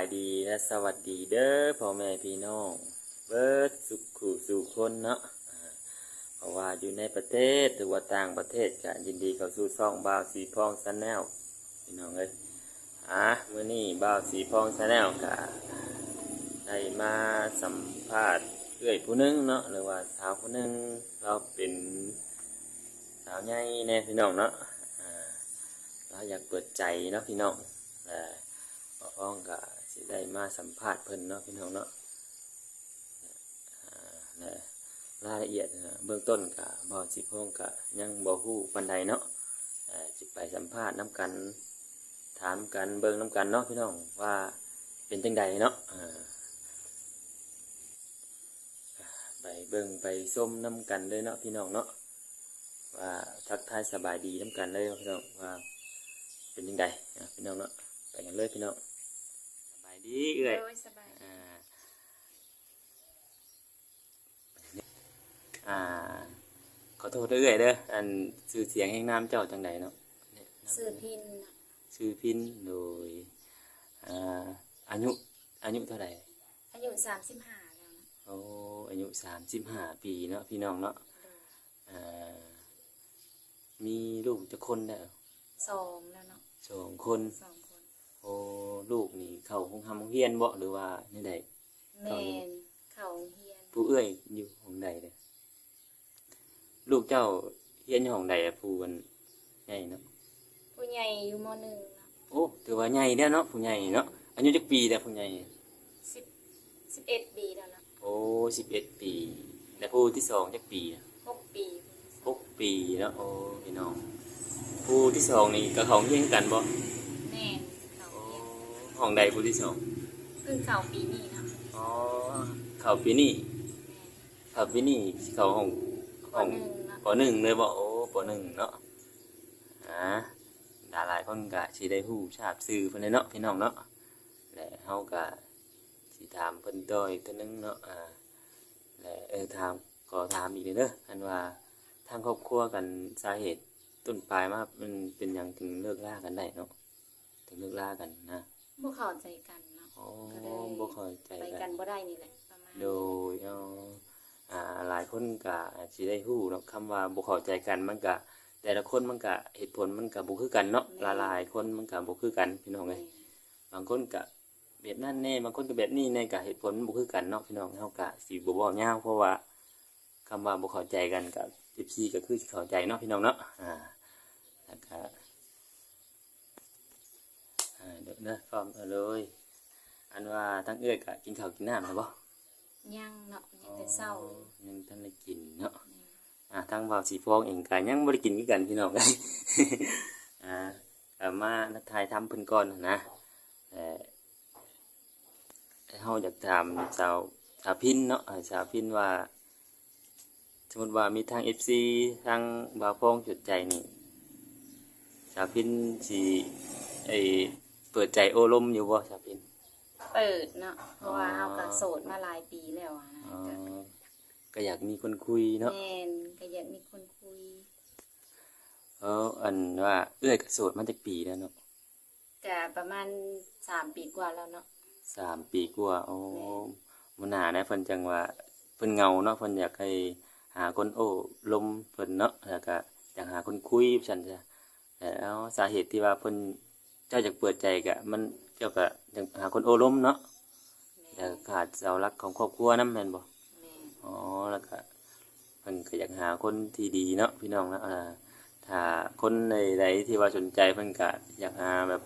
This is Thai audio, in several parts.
ายดีและสวัสดีเด้อพ่อแม่พี่น้อง เบิร์ดสุขขู่สู่คนเนาะเพราะว่าอยู่ในประเทศหรือว่าต่างประเทศก็ยินดีเข้าสู่ซ่องบ่าวสีพองซแนลพี่น้องเอ้ยอะมื้อนี้บ่าวสีพองซแนลก็ได้มาสัมภาษณ์เอื้อยผู้หนึงเนาะหรือว่าสาวผู้หนึงเราเป็นสาวใหญ่แน่พี่น้องเนาะเราอยากเปิดใจเนาะพี่น้องแต่พ่อพ้องก็ สิได้มาสัมภาษณ์เพิ่นเนาะพี่น้องเนาะอ่าและรายละเอียดนะเบื้องต้นก็บ่สิพงก็ยังบ่ฮู้ปานใดเนาะอ่าสิไปสัมภาษณ์น้กัน ถามกันเบิ่งน้กันเนาะพี่น้องว่าเป็นจังใดเนาะไปเบิ่งไปส้มน้กันเลยเนาะพี่น้องเนาะว่าทักทายสบายดีน้กันเลยพี่น้องว่าเป็นจังใดพี่น้องเนาะไปกันเลยพี่น้อง ดีเอ้ยโดยสบาย อ่าอ่า ขอโทษเด้อเอ้ยเด้ออันชื่อเสียงแห่งน้ำเจ้าจังใดเนาะสื่อพินน่ะชื่อพินโดยอ่าอายุอายุเท่าไหร่อายุสามสิบห้าแล้วนะโอ้อายุสามสิบห้าปีเนาะพี่น้องเนาะโดยอ่ามีลูกจะคนได้วสองแล้วเนาะสองคนสองคน โอ้ลูกนี่เข้าห้องทำโรงเรียนบ่หรือว่านี่ใดแมนเขาเฮียนผู้เอื้อยอยู่ห้องใดเลยลูกเจ้าเฮียนอยู่ห้องใดอะผู้มันใหญ่เนาะผู้ใหญ่อยู่มหนึ่งเนาะโอ้ถือว่าใหญ่เนี่ยเนาะผู้ใหญ่เนาะอายุจักปีแต่ผู้ใหญ่สิบสิบเอ็ดปีแล้วเนาะโอ้สิบเอ็ดปี และผู้ที่สองจักปีอะหกปีหกปีเนาะโอ้พี่น้อง ผู้ที่สองนี่กับเขาเฮียนกันบ่ ห้องใดผู้ที่สองเพิ่งเขาปีนี้เนาะอ๋อเขาปีนี้แมนเขาปีนี้สิเขาห้องปห้องหนึ่งเนาะปหนึ่งเลยบ่โอ้ปหนึ่งเนาะอ่าดาหลายคนก็สิได้ฮู้ทราบชื่อเพิ่นเลยเนาะพี่น้องเนาะและเฮาก็สิถามเพิ่นต่ออีกเทื่อนึงเนาะอ่าและเออถามก็ถามอีกเด้ออันว่าทางครอบครัวกันสาเหตุต้นปลายมามันเป็นหยังถึงเลิกลากันได้เนาะถึงเลิกลากันนะ พวกเข้าใจกันเนาะอ๋อก็เลยบ่เข้าใจไปกักันนบ่ได้นี่แหละประมาณโดยเอาอ่าหลายคนก็สิได้ฮู้เนาะคำว่าบ่เข้าใจกันมันก็แต่ละคนมันก็เหตุผลมันก็บ่คือกันเนาะหลายๆคนมันก็บ่คือกันพี่น้องแมเอ้ยนบางคนก็แบบนั้นแน่บางคนก็แบบนี้แน่ก็เหตุผลมันบ่คือกันเนาะพี่น้องเฮาก็สิบ่เว้ายาวเพราะว่าคำว่าบ่เข้าใจกันก็14ก็คือสิเข้าใจเนาะพี่น้องเนาะอ่าแล้วก็อ่า เดี๋ยวนะพร้อมเอาเลยอันว่าทั้งเอื้อยก็กินข้าวกินน้ำแล้วบ่ยังเนาะยังแต่เศร้าอยู่ยังทันได้กินเนาะแม่นอ่าทางบ่าวสีฟองเองก็ยังบ่ได้กินคือกันพี่น้องเลยอ่าก็มาถ่ายทำเพิ่นก่อนนะเอ่อเฮาอยากถามสาวสาวพินเนาะอ่าสาวพินว่าสมมติว่ามีทาง FC ทางบ่าวฟองจุดใจนี่สาวพินสิไอ เปิดใจโอ้ลมอยู่บ่สาวพินเปิดเนาะเพราะว่าเฮาก็โสดมาหลายปีแล้วอะนะอ๋อก็ก็อยากมีคนคุยเนาะแม่นก็อยากมีคนคุยเอออันว่าเอื้อยกับโสดมาจากปีแล้วเนาะก็ประมาณสามปีกว่าแล้วเนาะ สามปีกว่าโอ้แม่ มันหนานะเพิ่นจังว่าเพิ่นเหงาเนาะเพิ่นอยากให้หาคนโอ้ลมเพิ่นเนาะแล้วก็อยากหาคนคุยฉันจ้ะแล้วสาเหตุที่ว่าเพิ่น เจ้าอยากเปิดใจก็มันเกี่ยวกับอยากหาคนโอ้ลมเนาะแม่แล้วขาดเสาหลักของครอบครัวนํแม่นบ่แม่อ๋อแล้วก็เพิ่นก็อยากหาคนที่ดีเนาะพี่น้องเนาะอ่าถ้าคนใดๆที่ว่าสนใจเพิ่นก็อยากหาแบบ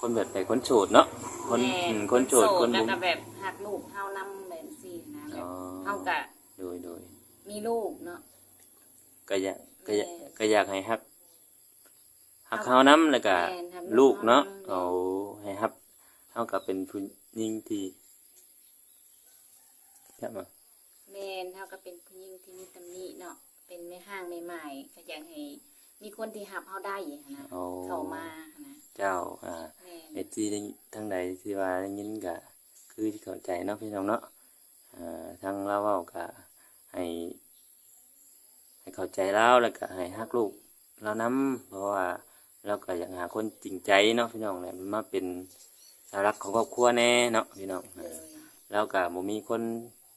คนแบบไหนคนโสดเนาะคนแม่อืมคนโสดคนแล้วบุ้มก็แบบหักลูกเฮานำแบบสี่นะแบอ๋บอเฮาก็โดยโดยมีลูกเนาะ ก็อยากก็อยากแม่ก็อยากให้ฮัก ฮักเฮานํแล้วก็แม่นฮักลูกเนาะลูกเอาให้ฮับเฮาก็เป็นผู้หญิงที่ใช่ไหมแม่นเฮาก็เป็นผู้หญิงที่มีตำหนิเนาะเป็นแม่ห้างแม่ใหม่ก็อยากให้มีคนที่หับเฮาได้นะเอาเข้ามานะเจ้าอ่า แม่น เอจีได้ทั้งใดที่ว่าได้ยินก็คือที่เข้าใจเนาะพี่น้องเนาะอ่าทางเราเว้าก็ให้ให้เข้าใจเราแล้วก็ให้ฮักลูกเรานํเพราะว่า เราก็อยากหาคนจริงใจเนาะพี่น้องแหละมาเป็นสาวรักของครอบครัวแน่เนาะพี่น้องเลยแล้วก็บ่มีคน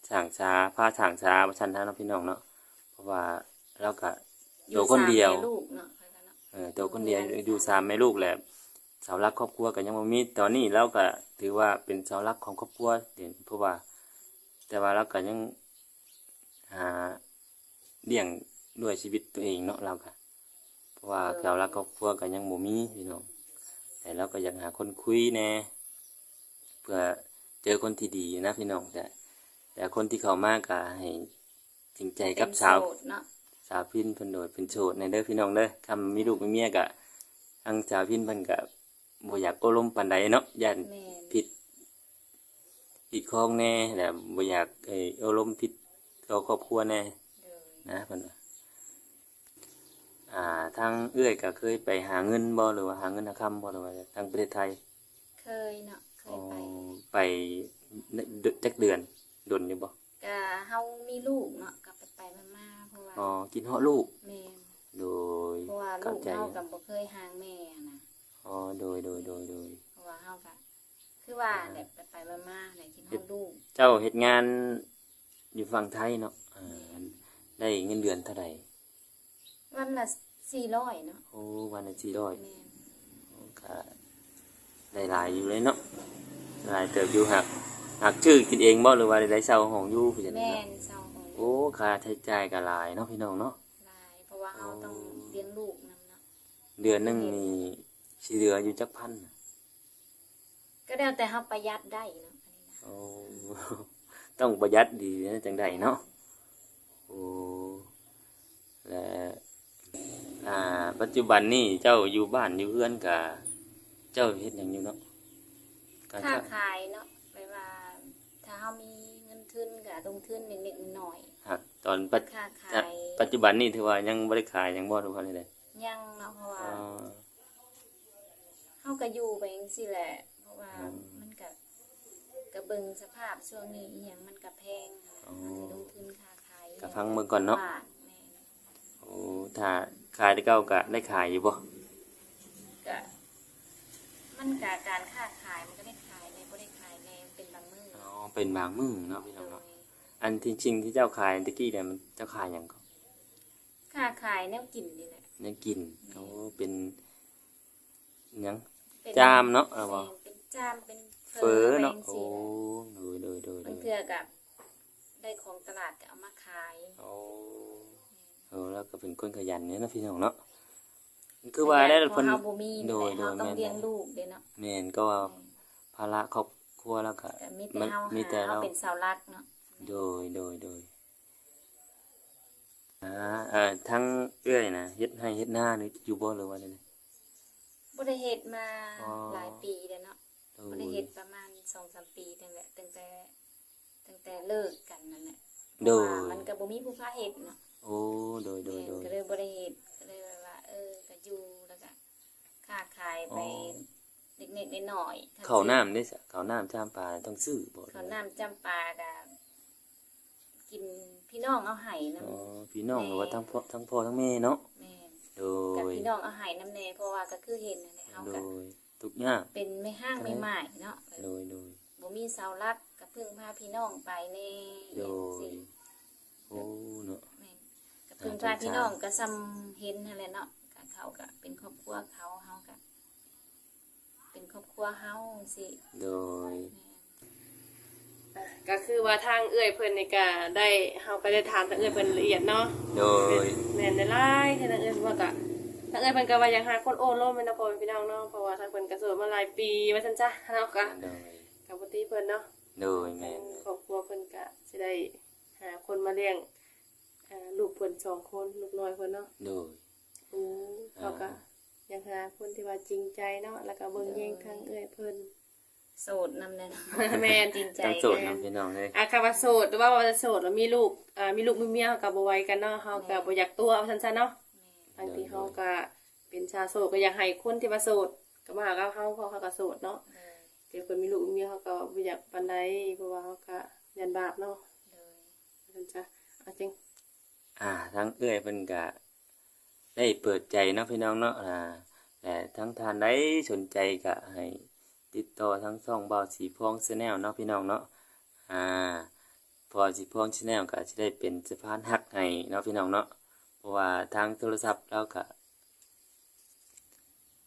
สร้างชาพาสร้างชาบ่ชันทางเนาะพี่น้องเนาะเพราะว่าเราก็ตัวคนเดียวอสามแม่ลูกเนาะค่อยกันเนาะเออตัวคนเดียวอยู่สามแม่ลูกแหละเสาหลักครอบครัวก็ยังบ่มีตอนนี้เราก็ถือว่าเป็นเสาหลักของครอบครัวเด่นเพราะว่า แต่ว่าเราก็ยังหาเลี้ยงด้วยชีวิตตัวเองเนาะเราก็เพ ราะว่าเสาหลักครอบครัวก็ยังบ่มีพี่น้องแต่เราก็อยากหาคนคุยแน่เพื่อเจอคนที่ดีนะพี่น้องแต่แต่คนที่เขามากก็ให้จริงใจกับเป็นสาวโสดเนาะสาวพินเพิ่นโดดเป็นโสดในเด้อพี่น้องเด้อคำมีลูกมีเมียกะทางสาวพินเพิ่นกะบ่อยากโอลมปานใดเนาะย่านแม่นผิดผิดข้องแน่แหละบ่อยากเออโอลมผิดต่อครอบครัวแน่เลยนะเพิ่นว่า อ่าทางเอื้อยก็เคยไปหาเงินบ่หรือว่าหาเงินหาคำบ่หรือว่าทางประเทศไทยเคยเนาะเคอ๋อยไปไปเดือนจักเดือนดนอยู่บ่ก็เฮามีลูกเนาะก็ไปไปๆมาๆเพราะว่าอ๋อกินฮอดลูกแม่นโดยเพราะว่าเข้าลูกใจเฮากับบ่เคยห่างแม่นะอ๋อโดยโดยโดยโดยเพราะว่าเฮาก็คือว่าแหละไปไปๆมาๆแหละกินฮอดลูก เจ้าเฮ็ดงานอยู่ฝั่งไทยเนาะอ่าได้เงินเดือนเท่าไหร่ วันละ400เนาะโอ้วันละสี่ร้อยแม่นก็ได้หลายอยู่เลยเนาะหลายเติบอยู่หักหักชื่อกินเองบ่หรือว่าได้เช่าห้องอยู่พี่จังแม่เนาะนเศร้าของโอ้ค่าใช้จ่ายก็หลายเนาะพี่น้องเนาะ หลายเพราะว่าเฮาต้องเลี้ยงลูกนํเนาะเดือนหนึงนี่สิเหลืออยู่จักพันน่ะก็แล้วแต่เฮาประหยัดได้เนาะอันนี้นะโอ้ ต้องประหยัดดีนะจังไดเนาะโอ้และอ่า ปัจจุบันนี่เจ้าอยู่บ้านอยู่เฮือนกับเจ้าเฮ็ดหยังอยู่เนาะการค้าค้าขายเนาะไปว่า ถ้าเฮามีเงินทุนก็ลงทุนเล็กๆน้อยหักตอนปัจๆค้าขาถ้ายปัจจุบันนี่ถือว่ายังบ่ได้ขายหยังบ่ทุกคนเลยยังเนาะเพราะว่าอ๋อเฮาก็อยู่ไปจังซี่แหละ เพราะว่าอืมมันก็ก็เบิ่งสภาพช่วงนี้อีหยังมันก็แพงอ๋อเฮาสิลงทุนค้าขายก็ฟังเบิ่งก่อนเนาะว่แม่นโอ้ถ้า ขายได้เก้าก็ได้ขายอยู่บ่ก็มันก็การค้าขายมันก็ได้ขายในบ่ได้ขายในเป็นบางมื้ออ๋อเป็นบางมื้อเนาะพี่น้องโดเนาะยอันที่จริงที่เจ้าขายตะกี้เนี่ยมันเจ้าขายหยังก็ค้าขายแนวกินนี่แหละเนื้อกินโอ้เป็นหยังเป็นจามเนาะเอาบ่แม่นเป็นจามเป็นเฟอเนาะไปโอ้จังซี่โดยโดยโดยโดบางยเทื่อกับได้ของตลาดก็เอามาขายโอ้ เออแล้วก็เป็นคนขยันเนี่ยนะพี่น้องเนาะคือว่าได้เพเพิ่นราะเฮาบ่มีโดยแต่เฮาโดยต้องแม่นเลี้ยงลูกเด้เนาะแม่นก็ว่าภาระครอบครัวแล้วก็แต่มีมัแต่นเฮามีแต่หาเราเฮาเป็นเสาหลักเนาะโดยโดยโดยอ่าเอ่อทั้งเอื้อยนะเฮ็ดให้เฮ็ดหน้านี่อยู่บ่หรือว่าไดบ่ได้เฮ็ดมาอ๋อหลายปีแล้วเนาะโดบ่ยได้เฮ็ดประมาณ2-3ปีนั่นแหละตั้งแต่ตั้งแต่เลิกกันนั่นแหละโดยเพราะว่ามันก็บ่มีผู้พาเฮ็ดเนาะ โอ้โดยโดยโดยก็เลยบ่ได้เฮ็ดก็เลยว่า เออก็อยู่แล้วก็ค้าขายไปอ๋อเล็กๆน้อยๆข้าวน้ำนี่สิข้าวน้ำจามปลาต้องซื้อบ่ข้าวน้ำจำปากับกินพี่น้องเอาไห้น้อ๋อพี่น้องหรือว่าทั้งพ่อทั้งพ่อทั้งแม่เนาะำแม่โดกับยพี่น้องเอาไห้น้ำแน่เพราะว่าก็คือเห็นนั่นแหละเฮาโดก็ยทุกอย่างเป็นไม่ห้างไม่หมายเนาะโดยโดยบ่มีเสาหลักก็พึ่งพาพี่น้องไปแน่โดสิยโอ้เนาะ แม่นก็พึ่งพาพี่น้องก็ซ้ำเห็นนั่นแหละเนาะก็เขาก็เป็นครอบครัวเขาเฮาก็เป็นครอบครัวเฮาสิโดยแม่นก็คือว่าทางเอื้อยเพิ่นนี่ก็ได้เฮาก็ได้ถามทางเอื้อยเพิ่นละเอียดเนาะโดย แม่นได้หลายที่ทางเอื้อยเพิ่นว่าก็ทางเอื้อยเพิ่นก็ว่าอยากหาคนโอ้ล้มเป็นนะพ่อแม่พี่น้องเนาะเพราะว่าทางเพิ่นก็โสดมาหลายปีว่าซั่นจ้ะเนาะก็โดยกับปกติเพิ่นเนาะโดยแม่นครอบครัวเพิ่นก็สิได้หาคนมาเลี้ยง อ่าลูกเพิ่นสองคนลูกน้อยเพิ่นเนาะโดยอือเขาก็อยากหาคนที่ว่าจริงใจเนาะแล้วก็เบิ่งแยงทางเอื้อยเพิ่น โสดนำแน่เนาะแม่น จริงใจต้องโสดนํพี่น้องเลยอาคาว่าโสดหรือว่าว่าจะโสดแล้วมีลูกอ่ามีลูกมีเมียเขาก็บ่ไหวกันเนาะเฮาก็บ่อยากตัวเอาซั่นๆเนาะบางทีเฮาก็เป็นชาวโสดก็อยากให้คนที่ว่าโสดก็มาหากับเฮาเพราะเขาก็โสดเนาะเลยเดี๋ยวคนมีลูกมีเมียเขาก็บ่อยากปานใดเพราะว่าเขาก็ยันบาปเนาะ เลยซั่นจ้ะเอาจริง อ่า ทั้งเอื้อยเพิ่นก็ได้เปิดใจเนาะพี่น้องเนาะอ่าแต่ทั้งทานใดสนใจก็ให้ติดต่อทั้งช่องเบาสีพองชแนลเนาะพี่น้องเนาะอ่าพอสีพองชแนลก็จะได้เป็นสะพานหักให้เนาะพี่น้องเนาะเพราะว่าทางโทรศัพท์เราก็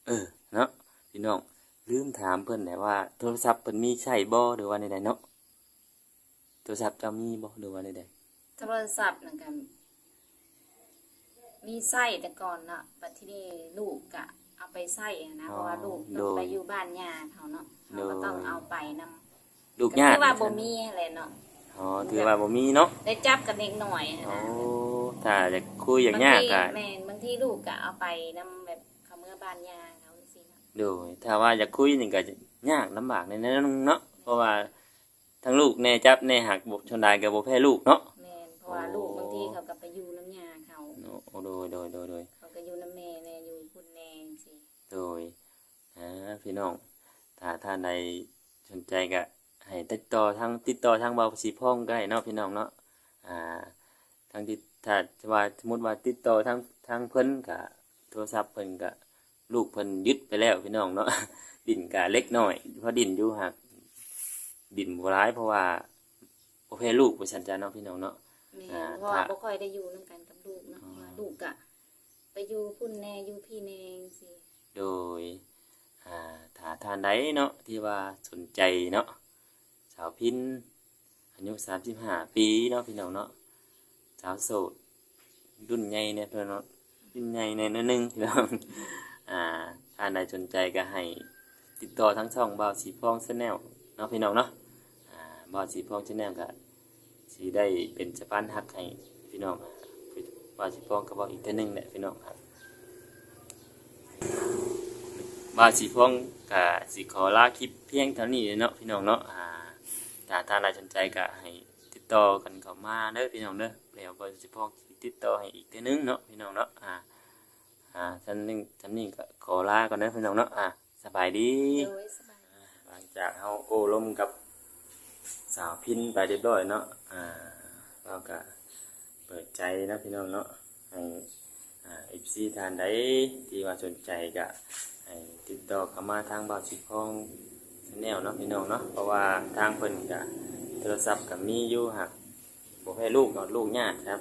เออเนาะพี่น้องลืมถามเพิ่นแหละว่าโทรศัพท์เพิ่นมีใช้บ่หรือว่าในใดเนาะโทรศัพท์เจะมีบ่หรือว่าใดโทรศัพท์นั่นกัน มีไส้แต่ก่อนเนาะปัจจุบันลูกกะเอาไปไส้อะนะเพราะว่าลูกต้องไปอยู่บ้านญาติเขาเนาะเขาก็ต้องเอาไปนำๆลูกก็ยากคือว่าบ่มีอะไรเนาะอ๋อถือว่าบ่มีเนาะได้จับกันเด็กหน่อยโอ้นะถ้าจะคุยอย่างยากบางทีก็แม่นบางทีลูกก็เอาไปนำแบบเขาเมื่อบ้านญาติเขาสิเนาะโดยถ้าว่าจะคุยนี่ก็จะยากลำบากในนั้นเนาะเพราะว่าทั้งลูกแน่จับแน่หักบกชนได้กับบ่แพ้ลูกเนาะแม่นเพราะว่าลูกบางทีเขาก็ไปอยู่น้ำญาเขา โอ้โดยโดยโดยโดยเขาก็อยู่น้ำแม่แน่อยู่คุณแน่สิโดยอ่าพี่น้องถ้าท่านใดสนใจก็ให้ติดต่อทางติดต่อทางเบาสีพ่องก็ได้เนาะพี่น้องเนาะอ่าทางที่ถ้าว่าสมมติว่าติดต่อทางทางเพิ่นก็โทรศัพท์เพิ่นก็ลูกเพิ่นยึดไปแล้วพี่น้องเนาะดินก็เล็กน้อยเพราะดินอยู่หักดินบ่ร้ายเพราะว่าบ่แพ้ลูกบ่ชันจ้าเนาะพี่น้องเนาะแม่อ่าเพราะว่าถ้าบ่ค่อยได้อยู่นํกันกับลูกเนาะอ๋อว่า ลูกก็ไปอยู่พุ่นแน่อยู่พี่แน่สิโดยอ่าถ้าท่านใดเนาะที่ว่าสนใจเนาะสาวพินอายุสามสิบห้าปีเนาะพี่น้องเนาะสาวโสดรุ่นใหญ่เนี่ยเพี่น้องรุ่นใหญ่ในยนิดนึงพี่น้องอ่าท่านใดสนใจก็ให้ติดต่อทั้งช่องบ่าวสีพองชาแนลเนาะพี่น้องเนาะอ่าบ่าวสีพองชาแนลก็สีได้เป็นสะพานหักให้พี่น้อง บ่าวสีพองก็บอกอีกเท่านึงแหละพี่น้องครับว่าสีพวงกับสีขอลาคลิปเพียงเท่านี้เนาะพี่น้องเนาะอ่าถ้าท่านใดสนใจก็ให้ติดต่อกันเข้ามาเด้อพี่น้องเด้อแล้วก็สิพวงสิติดต่อให้อีกเทีนึงเนาะพี่น้องเนาะอ่าอ่าท่านนึงท่านนี้ก็ขอลาก่อนเด้อพี่น้องเนาะอ่าสบายดีโดยสบายหลังจากเฮาโอ้ลมกับสาวพินไปเรียบร้อยเนาะอ่าเราก็เปิดใจนะพี่น้องเนาะให้อ่า FC ท่านใดที่ว่าสนใจก็ให้ติดต่อเข้ามาทางบ่าวชิพองแนลเนาะพี่น้องเนาะเพราะว่าทางเพิ่นก็โทรศัพท์ก็มีอยู่หักบ่ให้ลูกเนาะลูกญาติครับ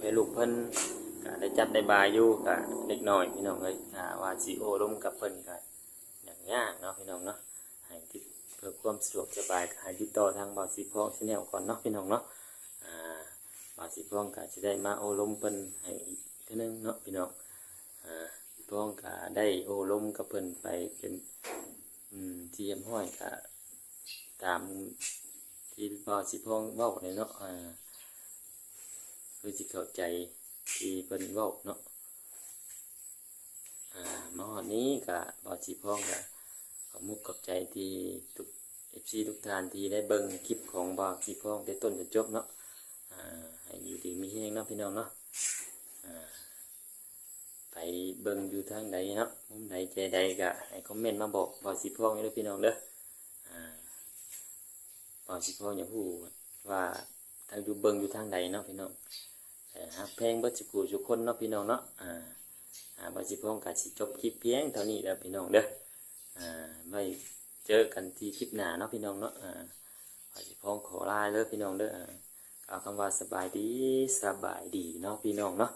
ให้ลูกเพิ่นก็ได้จับได้บายอยู่ก็เล็กน้อยพี่น้องเอ้ยถ้าว่าสิโอ้ลมกับเพิ่นก็อย่างยากเนาะพี่น้องเนาะให้ติดเพื่อความสะดวกสบายก็ให้ติดต่อทางบ่าวสีพองแนลก่อนเนาะพี่น้องเนาะ บาสีพองก็จะได้มาโอลมเพิ่นให้อีกเทีนึงเนาะพี่น้องอ่าสีพองก็ได้โอลมกับเพิ่นไปเป็นอืมที่เยี่ยมห้อยก็ตามที่บาสีพองเว้าเลยเนาะอ่าคือสิเข้าใจที่เพิ่นเว้าเนาะอ่ามาอดนี้กับบอสีพ่องกับขอมุกกับใจที่ทุกเอฟซีทุกท่านที่ได้เบิ่งคลิปของบอสีพ่องแต่ต้นจนจบเนาะอ่า ให้อยู่ดีมีแห้งเนาะพี่น้องเนาะไปเบิ่งอยู่ทางใดเนาะมุมใดใจใดก็ให้คอมเมนต์มาบอกบอสีพ่องเด้อพี่น้องเด้อบอสีพ่องอย่าพูดว่าทางอยู่เบิ่งอยู่ทางใดเนาะพี่น้องแต่ฮักเพงบิดสุกูสุกคนเนาะพี่น้องเนาะอ่าอ่าบาสิพงกาสิจบคลิปเพียงเท่านี้แล้วพี่น้องเด้ออ่าไม่เจอกันที่คลิปหน้าเนาะพี่น้องเนาะอ่าบาสิพงขอลาเด้อพี่น้องเด้อ เอาคำว่าสบายดีสบายดีเนาะพี่น้องเนาะ